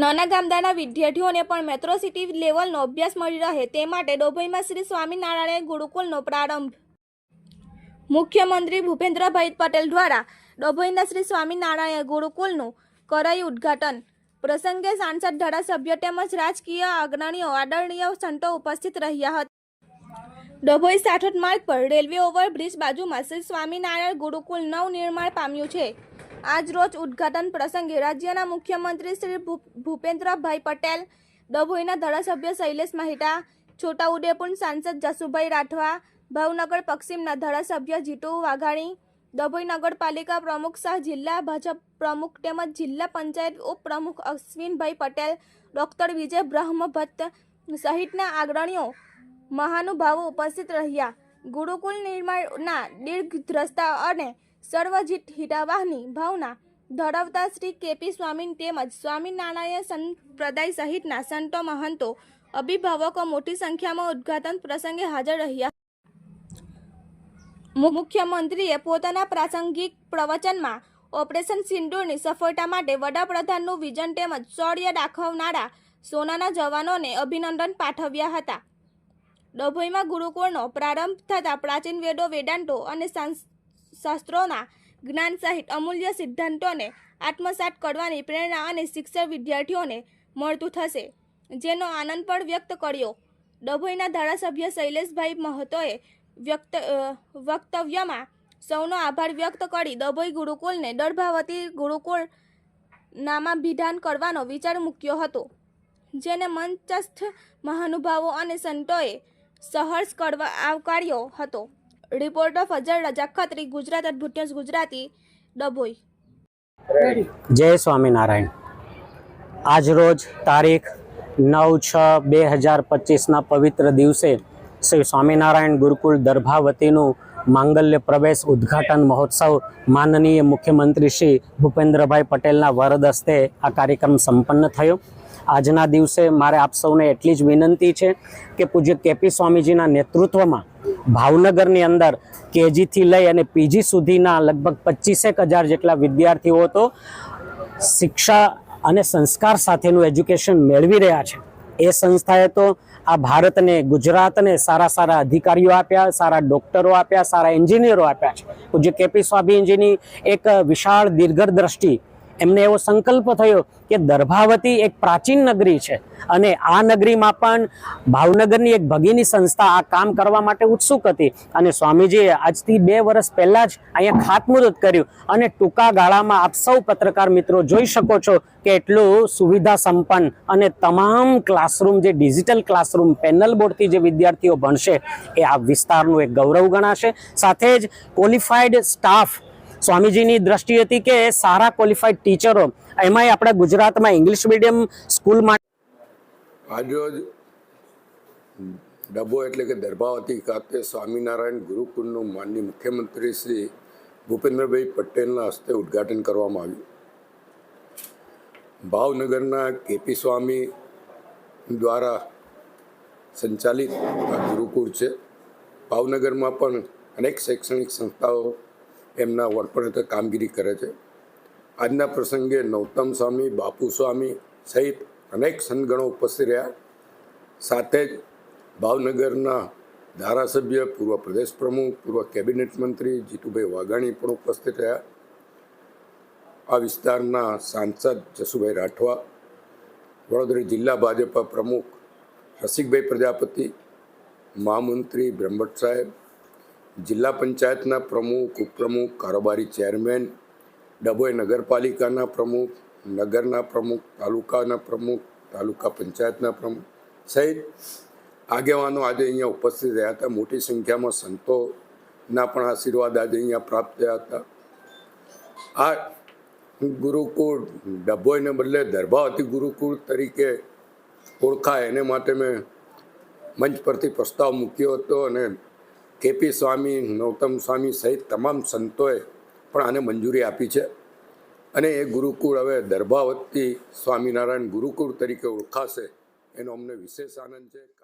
નાના ગામડાના વિદ્યાર્થીઓને પણ મેટ્રો સિટી લેવલનો અભ્યાસ મળી રહે તે માટે ડોભોઈમાં શ્રી સ્વામિનારાયણ ગુરુકુલનો પ્રારંભ. મુખ્યમંત્રી ભૂપેન્દ્રભાઈ પટેલ દ્વારા ડોભોઈના શ્રી સ્વામિનારાયણ ગુરુકુલનું કરાયું ઉદ્ઘાટન. પ્રસંગે સાંસદ, ધારાસભ્ય તેમજ રાજકીય અગ્રણીઓ, આદરણીય સંતો ઉપસ્થિત રહ્યા હતા. ડભોઈ સાઠોટ માર્ગ પર રેલવે ઓવરબ્રિજ બાજુમાં શ્રી સ્વામિનારાયણ ગુરુકુલ નવનિર્માણ પામ્યું છે. આજ રોજ ઉદ્ઘાટન પ્રસંગે રાજ્યના મુખ્યમંત્રી શ્રી ભૂપેન્દ્રભાઈ પટેલ, ડભોઈના ધારાસભ્ય શૈલેષ મહેતા છોટાઉદેપુર સાંસદ જસુભાઈ રાઠવા, ભાવનગર પશ્ચિમના ધારાસભ્ય જીતુ વાઘાણી, ડભોઈ નગરપાલિકા પ્રમુખ શાહ જિલ્લા, ભાજપ પ્રમુખ તેમજ જિલ્લા પંચાયત ઉપપ્રમુખ અશ્વિનભાઈ પટેલ, ડોક્ટર વિજય બ્રહ્મભટ્ટ સહિતના અગ્રણીઓ મહાનુભાવો ઉપસ્થિત રહ્યા. ગુરુકુલ નિર્માણના દીર્ઘદ્રષ્ટા અને સર્વજીત હિતાવાહની ભાવના ધરાવતા શ્રી કેપી સ્વામી તેમજ સ્વામિનારાયણ સંપ્રદાય સહિતના સંતો મહંતો, અભિભાવકો મોટી સંખ્યામાં ઉદ્ઘાટન પ્રસંગે હાજર રહ્યા. મુખ્યમંત્રીએ પોતાના પ્રાસંગિક પ્રવચનમાં ઓપરેશન સિંદૂરની સફળતા માટે વડાપ્રધાનનું વિઝન તેમજ શૌર્ય દાખવનારા સોનાના જવાનોને અભિનંદન પાઠવ્યા હતા. ડભોઈમાં ગુરુકુળનો પ્રારંભ થતાં પ્રાચીન વેદો, વેદાંતો અને શાસ્ત્રોના જ્ઞાન સહિત અમૂલ્ય સિદ્ધાંતોને આત્મસાત કરવાની પ્રેરણા અને શિક્ષક વિદ્યાર્થીઓને મળતું થશે. જેનો આનંદ પણ વ્યક્ત કર્યો. ડભોઈના ધારાસભ્ય શૈલેષભાઈ મહતોએ વ્યક્ત વક્તવ્યમાં સૌનો આભાર વ્યક્ત કરી ડભોઈ ગુરુકુલને દર્ભાવતી ગુરુકુળ નામાભિધાન કરવાનો વિચાર મૂક્યો હતો, જેને મંચસ્થ મહાનુભાવો અને સંતોએ સહર્ષ કરવા, આવકાર્યો હતો. રિપોર્ટર ફજલ રજા ખત્રી ગુજરાત અદ્ભુત ન્યૂઝ ગુજરાતી ડભોઈ. જય સ્વામિનારાયણ. આજરોજ તારીખ નવ છ બે હજાર પચીસના પવિત્ર દિવસે શ્રી સ્વામિનારાયણ ગુરુકુળ દર્ભાવતીનું માંગલ્ય પ્રવેશ ઉદ્ઘાટન મહોત્સવ માનનીય મુખ્યમંત્રી શ્રી ભૂપેન્દ્રભાઈ પટેલના વરદ હસ્તે આ કાર્યક્રમ સંપન્ન થયો. આજના દિવસે મારે આપ સૌને એટલી જ વિનંતી છે કે પૂજ્ય કેપી સ્વામીજીના નેતૃત્વમાં ભાવનગરની અંદર કેજીથી લઈ અને પીજી સુધીના લગભગ પચીસેક હજાર જેટલા વિદ્યાર્થીઓ તો શિક્ષા અને સંસ્કાર સાથેનું એજ્યુકેશન મેળવી રહ્યા છે. એ સંસ્થાએ તો આ ભારતને, ગુજરાતને સારા સારા અધિકારીઓ આપ્યા, સારા ડોક્ટરો આપ્યા, સારા એન્જિનિયરો આપ્યા છે. પૂજ્ય કેપી સ્વામીજીની એક વિશાળ દીર્ઘદ્રષ્ટિ એમને એવો સંકલ્પ થયો કે દર્ભાવતી એક પ્રાચીન નગરી છે. અને આ નગરીમાં પણ ભાવનગરની એક ભગીની સંસ્થા આ કામ કરવા માટે ઉત્સુક હતી. અને સ્વામીજીએ આજથી બે વર્ષ પહેલા જ અહીંયા ખાતમુહૂર્ત કર્યું. અને ટૂંકા ગાળામાં આપ સૌ પત્રકાર મિત્રો જોઈ શકો છો કે એટલું સુવિધા સંપન્ન અને તમામ ક્લાસરૂમ, જે ડિજિટલ ક્લાસરૂમ પેનલ બોર્ડથી જે વિદ્યાર્થીઓ ભણશે, એ આ વિસ્તારનું એક ગૌરવ ગણાશે. સાથે જ ક્વોલિફાઈડ સ્ટાફ સ્વામીજીની દ્રષ્ટિ હતી કે સારા ક્વોલિફાઈડ ટીચરો એમાંય આપણા ગુજરાતમાં ઇંગ્લિશ મીડિયમ સ્કૂલ માટે આજરોજ ડબ્બો એટલે કે દર્ભાવતી ખાતે સ્વામિનારાયણ ગુરુકુળનું માનની મુખ્યમંત્રી શ્રી ભૂપેન્દ્રભાઈ પટેલના હસ્તે ઉદ્ઘાટન કરવામાં આવ્યું. ભાવનગરના કેપી સ્વામી દ્વારા સંચાલિત ગુરુકુળ છે. ભાવનગરમાં પણ અનેક શૈક્ષણિક સંસ્થાઓ એમના વડપણ હેઠળ કામગીરી કરે છે. આજના પ્રસંગે નૌતમ સ્વામી, બાપુ સ્વામી સહિત અનેક સંતગણો ઉપસ્થિત રહ્યા. સાથે જ ભાવનગરના ધારાસભ્ય, પૂર્વ પ્રદેશ પ્રમુખ, પૂર્વ કેબિનેટ મંત્રી જીતુભાઈ વાઘાણી પણ ઉપસ્થિત રહ્યા. આ વિસ્તારના સાંસદ જસુભાઈ રાઠવા, વડોદરા જિલ્લા ભાજપા પ્રમુખ રસિકભાઈ પ્રજાપતિ, મહામંત્રી બ્રહ્મભટ્ટ સાહેબ જિલ્લા પંચાયતના પ્રમુખ, ઉપપ્રમુખ, કારોબારી ચેરમેન, ડભોઈ નગરપાલિકાના પ્રમુખ, નગરના પ્રમુખ, તાલુકાના પ્રમુખ, તાલુકા પંચાયતના પ્રમુખ સહિત આગેવાનો આજે અહીંયા ઉપસ્થિત રહ્યા હતા. મોટી સંખ્યામાં સંતોના પણ આશીર્વાદ આજે અહીંયા પ્રાપ્ત થયા હતા. આ ગુરુકુળ ડભોઈને બદલે દર્ભાવતી ગુરુકુળ તરીકે ઓળખાય. એને માટે મેં મંચ પરથી પ્રસ્તાવ મૂક્યો હતો અને કેપી સ્વામી નૌતમ સ્વામી સહિત તમામ સંતોએ પણ આને મંજૂરી આપી છે. અને એ ગુરુકુળ હવે દર્ભાવતી સ્વામિનારાયણ ગુરુકુળ તરીકે ઓળખાશે. એનો અમને વિશેષ આનંદ છે.